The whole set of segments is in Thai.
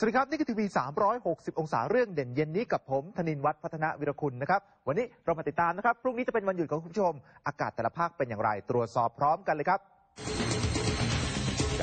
สวัสดีครับ นี่คือทีวี 360 องศาเรื่องเด่นเย็นนี้กับผมธนินวัฒน์พัฒนาวิรคุณนะครับ วันนี้เรามาติดตามนะครับ พรุ่งนี้จะเป็นวันหยุดของคุณผู้ชม อากาศแต่ละภาคเป็นอย่างไร ตรวจสอบพร้อมกันเลยครับ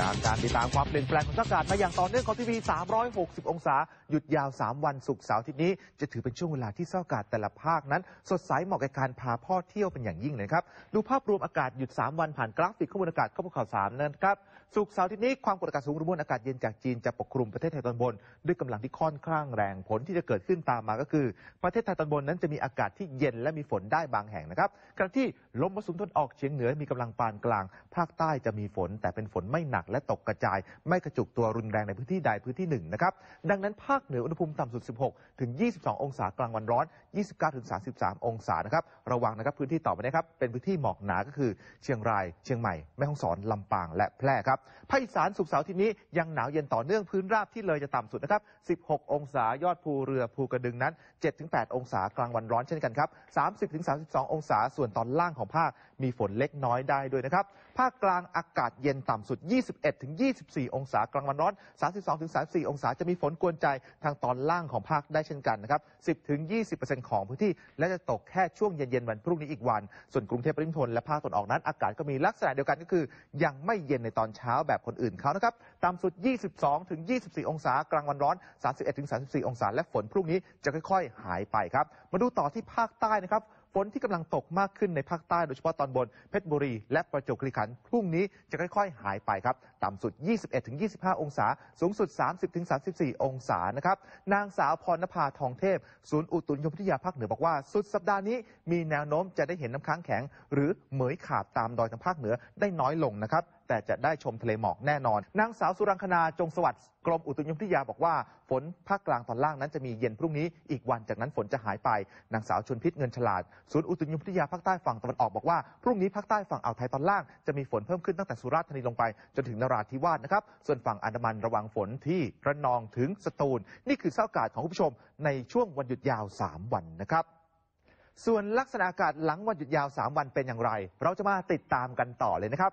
จากการติดตามความเปลี่ยนแปลงของสภาพอากาศมาอย่างต่อเนื่องของทีวี 360 องศา หยุดยาว 3 วันศุกร์เสาร์อาทิตย์นี้ จะถือเป็นช่วงเวลาที่สภาพอากาศแต่ละภาคนั้น สดใสเหมาะกับการพาพ่อเที่ยวเป็นอย่างยิ่งเลยครับ ดูภาพรวมอากาศหยุด 3 วันผ่านกราฟิกข้อมูลอากาศข้อมูลข่าวสารนะครับศุกร์เสาร์อาทิตย์นี้ความกดอากาศสูงหรือมวลอากาศเย็นจากจีนจะปกคลุมประเทศไทยตอนบน ด้วยกำลังที่ค่อนข้างแรงผลที่จะเกิดขึ้นตามมาก็คือ ประเทศไทยตอนบนนั้นจะมีอากาศที่เย็นและมีฝนได้บางแห่งนะครับขณะที่ลมมรสุมตะวันออกเฉียงเหนือมีกำลังปานกลาง ภาคใต้จะมีฝนแต่เป็นฝนไม่หนักและตกกระจาย ไม่กระจุกตัวรุนแรงในพื้นที่ใดพื้นที่หนึ่งนะครับ ดังนั้นภาคเหนืออุณหภูมิต่ำสุด 16 ถึง 22 องศากลางวันร้อน 29 ถึง 33 องศานะครับ ระวังนะครับพื้นที่ต่อไปนะครับ เป็นพื้นที่หมอกหนาก็คือ เชียงราย เชียงใหม่ แม่ฮ่องสอน ลำปาง และแพร่ครับ ภาคอีสานสุกเสาร์ที่นี้ยังหนาวเย็นต่อเนื่องพื้นราบที่เลยจะต่ำสุดนะครับ 16 องศายอดภูเรือภูกระดึงนั้น 7-8 องศากลางวันร้อนเช่นกันครับ 30-32 องศาส่วนตอนล่างของภาคมีฝนเล็กน้อยได้ด้วยนะครับ ภาคกลางอากาศเย็นต่ำสุด21-24 องศากลางวันร้อน 32-34 องศาจะมีฝนกวนใจทางตอนล่างของภาคได้เช่นกันนะครับ 10-20%ของพื้นที่ และจะตกแค่ช่วงเย็นๆวันพรุ่งนี้อีกวัน ส่วนกรุงเทพปริมณฑลและภาคตะวันออกนั้น อากาศก็มีลักษณะเดียวกันก็คือ ยังไม่เย็นในตอนเช้าแบบคนอื่นเขานะครับต่ำสุด 22-24 องศากลางวันร้อน 31-34 องศาและฝนพรุ่งนี้จะค่อยๆ หายไปครับ มาดูต่อที่ภาคใต้นะครับ ฝนที่กำลังตกมากขึ้นในภาคใต้โดยเฉพาะตอนบนเพชรบุรี และประจวบคีรีขันธ์พรุ่งนี้จะค่อย ๆ หายไปครับ ต่ำสุด 21-25 องศา สูงสุด 30-34 องศานะครับนางสาวพรณภาทองเทพ ศูนย์อุตุนิยมวิทยาภาคเหนือบอกว่า สุดสัปดาห์นี้มีแนวโน้มจะได้เห็นน้ำค้างแข็ง หรือเหมยขาบตามดอยทางภาคเหนือได้น้อยลงนะครับแต่จะได้ชมทะเลหมอกแน่นอน นางสาวสุรังคณาจงสวัสดิ์กรมอุตุนิยมวิทยาบอกว่า ฝนภาคกลางตอนล่างนั้นจะมีเย็นพรุ่งนี้อีกวันจากนั้นฝนจะหายไป นางสาวชนพิษเงินฉลาดศูนย์อุตุนิยมวิทยาภาคใต้ฝั่งตะวันออกบอกว่า พรุ่งนี้ภาคใต้ฝั่งอ่าวไทยตอนล่างจะมีฝนเพิ่มขึ้นตั้งแต่สุราษฎร์ธานีลงไป จนถึงนราธิวาสนะครับ ส่วนฝั่งอันดามันระวังฝนที่ระนองถึงสตูล นี่คือสภาพอากาศของคุณผู้ชม ในช่วงวันหยุดยาว 3 วันนะครับส่วนลักษณะอากาศหลังวันหยุดยาว 3 วันเป็นอย่างไร เราจะมาติดตามกันต่อเลยนะครับ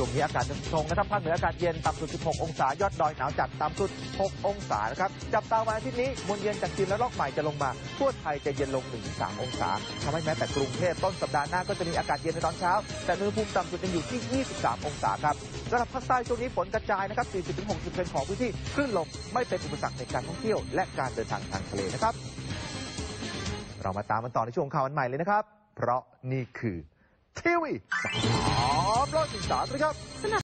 ช่วงนี้อากาศจะทรงนะครับภาคเหนืออากาศเย็นต่ำสุด 16 องศายอดดอยหนาวจัดต่ำสุด 6 องศานะครับจับตาวันอาทิตย์นี้มวลเย็นจากจีนและลอกใหม่จะลงมาทั่วไทยจะเย็นลง 1-3 องศาทำให้แม้แต่กรุงเทพต้นสัปดาห์หน้าก็จะมีอากาศเย็นในตอนเช้า แต่อุณหภูมิต่ำสุดยังอยู่ที่ 23 องศาครับสำหรับภาคใต้ช่วงนี้ฝนกระจายนะครับ 40-60%ของพื้นที่คลื่นลมไม่เป็นอุปสรรคในการท่องเที่ยว และการเดินทางทางทะเลนะครับ เรามาตามกันต่อในช่วงข่าววันใหม่เลยนะครับ เพราะนี่คือ ทีวีสามร้อยสิบสามนะครับ